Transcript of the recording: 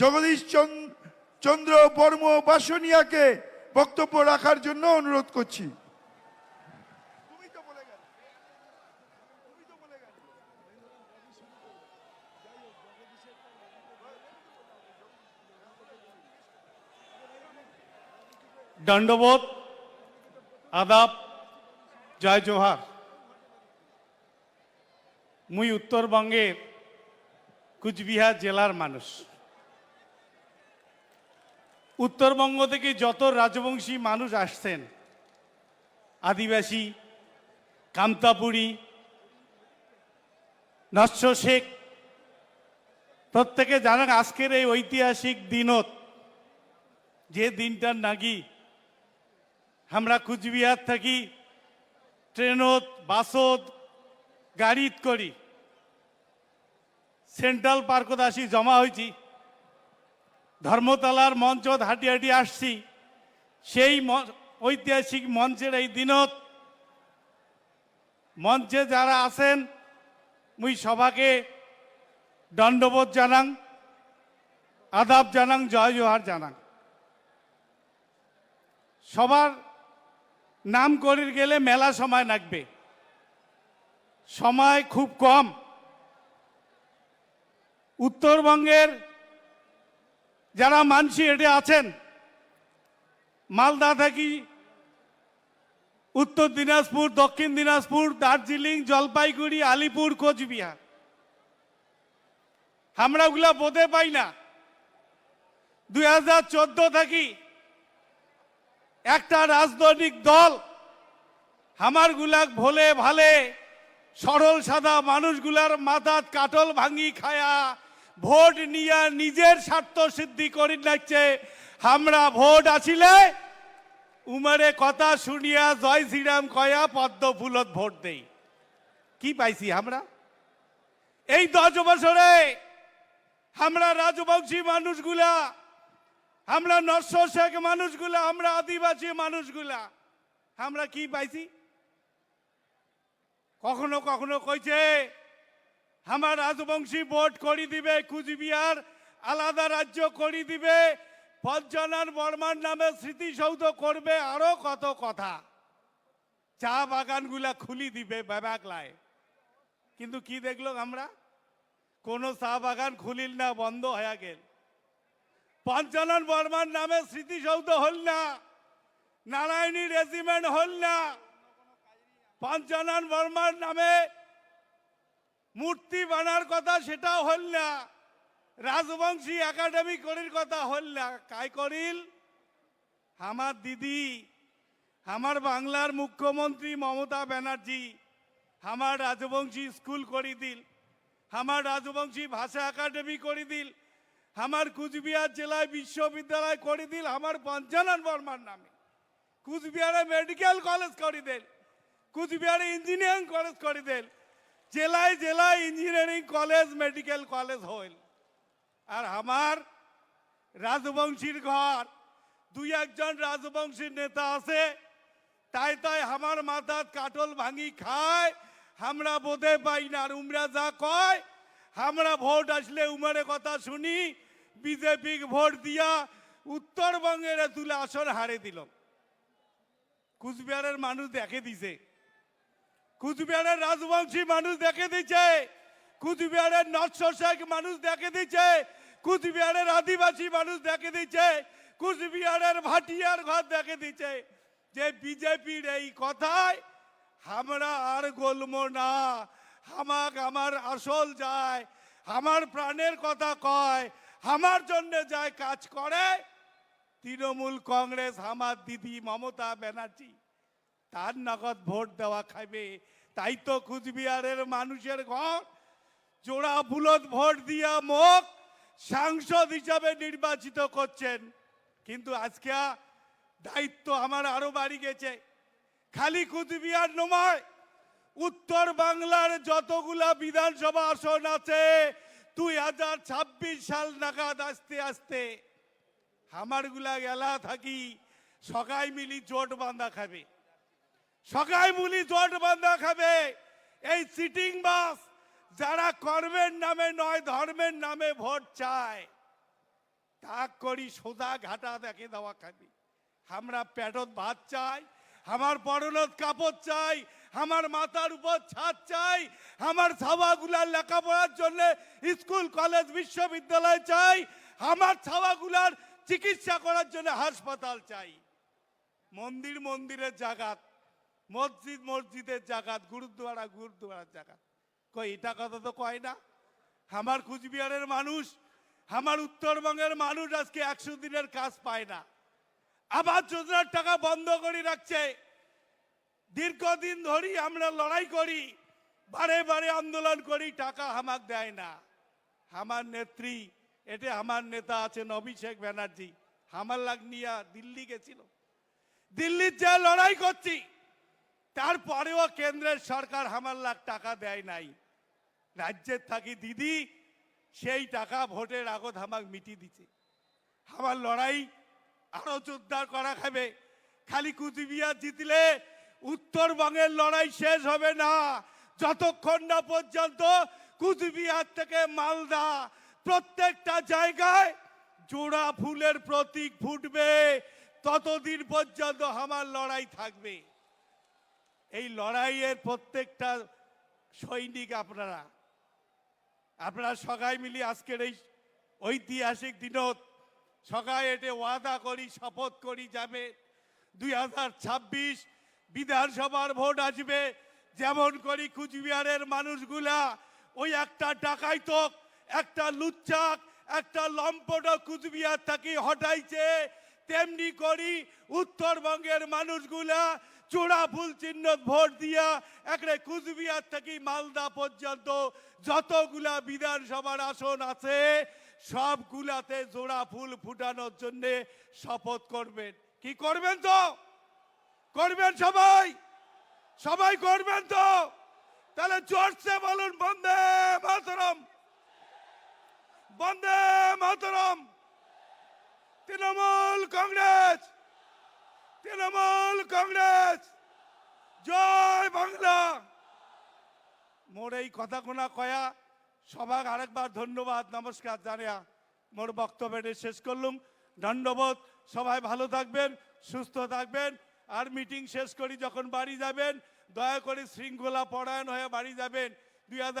জগদীশ চন- চন্দ্র বর্ম বাসনিয়াকে বক্তব্য রাখার জন্য অনুরোধ করছি। দণ্ডবোধ, আদাব, জয় জোহার। মুই উত্তরবঙ্গের কুচবিহার জেলার মানুষ। উত্তরবঙ্গ থেকে যত রাজবংশী মানুষ আসছেন, আদিবাসী, কামতাপুরী, নস্য শেখ, প্রত্যেকে জানান আজকের এই ঐতিহাসিক দিনত যে দিনটার নাকি আমরা কুচবিহার থাকি, ট্রেনত, বাসত, গাড়িত করি। সেন্ট্রাল পার্কত আসি, জমা হয়েছি ধর্মতলার মঞ্চ হাঁটি হাঁটি আসছি। সেই ঐতিহাসিক মঞ্চের এই দিনত মঞ্চে যারা আছেন, মুই সভাকে দণ্ডবোধ জানাং, আদাব জানাং, জয় জোহার জানাং। সবার নাম করির গেলে মেলা সময় লাগবে। সময় খুব কম। উত্তরবঙ্গের যারা মানসি এটে আছেন, মালদা থাকি উত্তর দিনাজপুর, দক্ষিণ দিনাজপুর, দার্জিলিং, জলপাইগুড়ি, আলিপুর, কোচবিহার। আমরা ওগুলা বোধে পাই না। দুই হাজার চোদ্দ থাকি একটা রাজনৈতিক দল আমার গুলাক ভোলে ভালে সরল সাদা মানুষগুলার মাথাত কাটল ভাঙি খায়া ভোট নিয়া নিজের স্বার্থ সিদ্ধি করি লাগছে আমরা ভোট আসিলে উমারে কথা শুনিয়া জয় শ্রীরাম কয়া, পদ্ম ফুলত ভোট দেই। কি পাইছি আমরা? এই দশ বছরে আমরা রাজবংশী মানুষগুলা, আমরা নস্য শেখ মানুষগুলা, আমরা আদিবাসী মানুষগুলা, আমরা কি পাইছি? কখনো কখনো কইছে আমার রাজবংশী ভোট করি দিবে কুচবিহার, আলাদা রাজ্য করি দিবে পঞ্চনার বর্মার নামে স্মৃতিসৌধ করবে আরও কত কথা। চা বাগানগুলা খুলি দিবে বাবাকলায় কিন্তু কি দেখল আমরা? কোনো চা বাগান খুলিল না, বন্ধ হয়ে গেল। পঞ্চানন বর্মার নামে স্মৃতিসৌধ হল না, নারায়ণী রেজিমেন্ট হল না পঞ্চানন বর্মার নামে মূর্তি বানার কথা সেটাও হল না। রাজবংশী একাডেমি করির কথা হল না। কাই করিল? আমার দিদি, আমার বাংলার মুখ্যমন্ত্রী মমতা ব্যানার্জি, আমার রাজবংশী স্কুল করি দিল, আমার রাজবংশী ভাষা একাডেমি করে দিল, আমার কুচবিহার জেলায় বিশ্ববিদ্যালয় করে দিল, আমার পঞ্চানন বর্মার নামে। কুচবিহারে মেডিকেল কলেজ করে দিল, কুচবিহারে ইঞ্জিনিয়ারিং কলেজ করে দিল জেলায় জেলায় ইঞ্জিনিয়ারিং কলেজ মেডিকেল কলেজ হইল। আর আমার রাজবংশীর ঘর, দুই একজন রাজবংশীর নেতা আছে, তাই তাই আমার মাথাত কাটল ভাঙি খায় আমরা বোধে পাই না আর উমরা যা কয় আমরা ভোট আসলে উমারে কথা শুনি বিজেপি ভোট দিয়া উত্তরবঙ্গের তুলে আসন হারে দিল। কুচবিহারের মানুষ দেখে দিছে। কুচবিহারের রাজবংশী মানুষ দেখে দিচ্ছে। কুচবিহারের নৎস শেখ মানুষ দেখে দিচ্ছে। কুচবিহারের আদিবাসী মানুষ দেখে দিচ্ছে। কুচবিহারের ভাটিয়ার ঘর দেখে দিচ্ছে। যে বিজেপির এই কথায়, আমরা আর গলম না। হামাক আমার আসল যায়। আমার প্রাণের কথা কয়। আমার জন্য যায় কাজ করে। তৃণমূল কংগ্রেস, আমার দিদি মমতা ব্যানার্জি। তার নগদ ভোট দেওয়া খাবে তাই তো কুচবিহারের মানুষের ঘর। জোড়া বুলত ভোট দিয়া মুখ সাংসদ হিসাবে নির্বাচিত করছেন। কিন্তু আজকে দায়িত্ব আমার আরও বাড়ি গেছে। খালি কুচবিহার নয়, উত্তর বাংলার যতগুলা বিধানসভা আসন আছে, দুই হাজার ছাব্বিশ সাল নাগাদ আস্তে আস্তে আমারগুলা গেলা থাকি সকাই মিলি জোট বান্ধা খাবে। সকাই মিলি জোট বান্ধা খাবে। এই সিটিং বাস যারা কর্মের নামে নয়, ধর্মের নামে ভোট চায়, তাক করি সোজা ঘাটা দেখে দেওয়া খাবি। আমরা পেটত ভাত চাই, আমার পরনত কাপড় চাই, আমার মাথার উপর ছাদ চাই, আমার ছাওয়াগুলার লেখাপড়ার জন্য স্কুল, কলেজ, বিশ্ববিদ্যালয় চাই, আমার ছাওয়াগুলার চিকিৎসা করার জন্য হাসপাতাল চাই। মন্দির মন্দিরের জাগাত মসজিদ মসজিদের জাগাত গুরুদ্বারা গুরুদ্বারার জাগাত কই, এটা কথা তো কয় না? আমার কুচবিহারের মানুষ, আমার উত্তরবঙ্গের মানুষ আজকে একশো দিনের কাজ পায় না। আবার যোজনার টাকা বন্ধ করে রাখছে। দীর্ঘদিন ধরেই আমরা লড়াই করি, বারে বারে আন্দোলন করি, টাকা হামাক দেয় না। আমার নেত্রী এটা আমার নেতা আছেন অভিষেক ব্যানার্জি। হামার লাগ নিয়ে দিল্লি গেছিল। দিল্লির যা লড়াই করছি তারপরেও কেন্দ্রের সরকার আমার লাখ টাকা দেয় নাই। রাজ্যের থাকি দিদি, সেই টাকা ভোটের আগত আমাক মিটি দিছে। আমার লড়াই আরও জোরদার করা খাবে। খালি কুচবিহার জিতলে উত্তরবঙ্গের লড়াই শেষ হবে না। যতক্ষণ না পর্যন্ত কুচবিহার থেকে মালদা প্রত্যেকটা জায়গায় জোড়া ফুলের প্রতীক ফুটবে, ততদিন পর্যন্ত আমার লড়াই থাকবে। এই লড়াইয়ের প্রত্যেকটা সৈনিক আপনারা আপনারা সবাই মিলি আজকের এই ঐতিহাসিক দিনত সবাই এটে ওয়াদা করি, শপথ করি যাবে। দুই হাজার ছাব্বিশ বিধানসভার ভোট আসবে, যেমন করি কুচবিহারের মানুষগুলা। ওই একটা ডাকাইতক, একটা লুচ্চাক, একটা লম্পট কুচবিহার থাকি হটাইছে। তেমনি করি উত্তরবঙ্গের মানুষগুলা চূড়া ফুল চিহ্ন ভোট দিয়া একরে কুচবিহার থেকে মালদা পর্যন্ত যতগুলা বিধানসভার আসন আছে, সবগুলাতে জোড়া ফুল ফুটানোর জন্য শপথ করবেন। কি করবেন তো? করবেন সবাই? সবাই করবেন তো? তাহলে জোরসে বলুন, বন্দে মাতরম! বন্দে মাতরম! তৃণমূল কংগ্রেস! তৃণমূল কংগ্রেস। জয় বাংলা। মোর এই কথা কোনা কয়া সবাক আরেকবার ধন্যবাদ, নমস্কার জানিয়া মোর বক্তব্যটা শেষ করলুম। ধন্যবাদ সবাই ভালো থাকবেন, সুস্থ থাকবেন, আর মিটিং শেষ করি যখন বাড়ি যাবেন, দয়া করে শৃঙ্খলা পরায়ণ হয়ে বাড়ি যাবেন। দুই হাজার